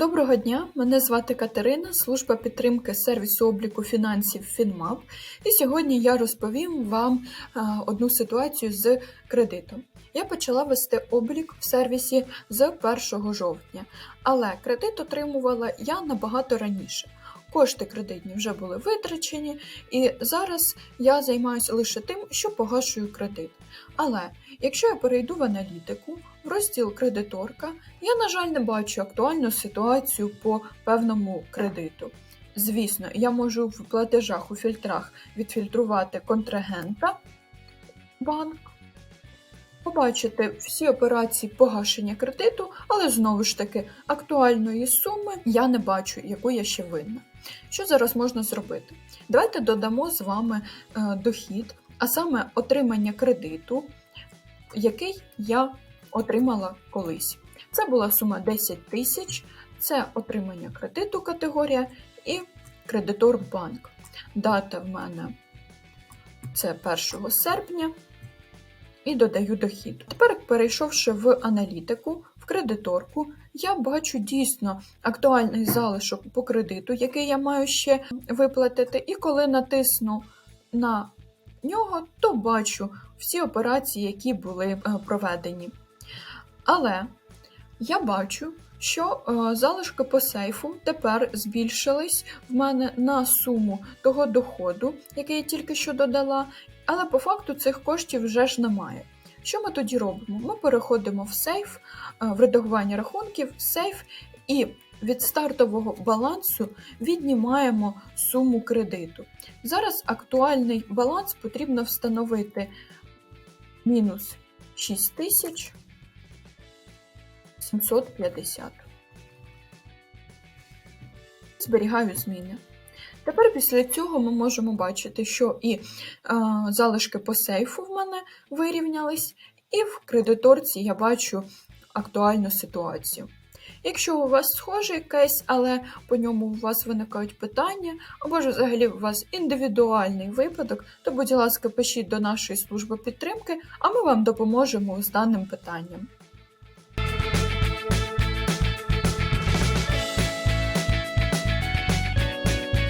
Доброго дня, мене звати Катерина, служба підтримки сервісу обліку фінансів FinMap. І сьогодні я розповім вам е, одну ситуацію з кредитом. Я почала вести облік в сервісі з 1 жовтня, але кредит отримувала я набагато раніше. Кошти кредитні вже були витрачені, і зараз я займаюся лише тим, що погашую кредит. Але якщо я перейду в аналітику, розділ кредиторка, я, на жаль, не бачу актуальну ситуацію по певному кредиту. Звісно, я можу в платежах у фільтрах відфільтрувати контрагента банк, побачити всі операції погашення кредиту, але знову ж таки актуальної суми я не бачу, яку я ще винна. Що зараз можна зробити? Давайте додамо з вами е, дохід, а саме отримання кредиту, який я отримала колись. Це була сума 10 тисяч, це отримання кредиту категорія і кредитор банк. Дата в мене це 1 серпня. І додаю дохід. Тепер, перейшовши в аналітику, в кредиторку, я бачу дійсно актуальний залишок по кредиту, який я маю ще виплатити. І коли натисну на нього, то бачу всі операції, які були е, проведені. Але я бачу, що е, залишки по сейфу тепер збільшились в мене на суму того доходу, який я тільки що додала, але по факту цих коштів вже ж немає. Що ми тоді робимо? Ми переходимо в сейф, е, в редагування рахунків, сейф і від стартового балансу віднімаємо суму кредиту. Зараз актуальний баланс потрібно встановити мінус 6 тисяч 750. Зберігаю зміни. Тепер після цього ми можемо бачити, що і е, залишки по сейфу в мене вирівнялись, і в кредиторці я бачу актуальну ситуацію. Якщо у вас схожий кейс, але по ньому у вас виникають питання, або ж взагалі у вас індивідуальний випадок, то, будь ласка, пишіть до нашої служби підтримки, а ми вам допоможемо з даним питанням.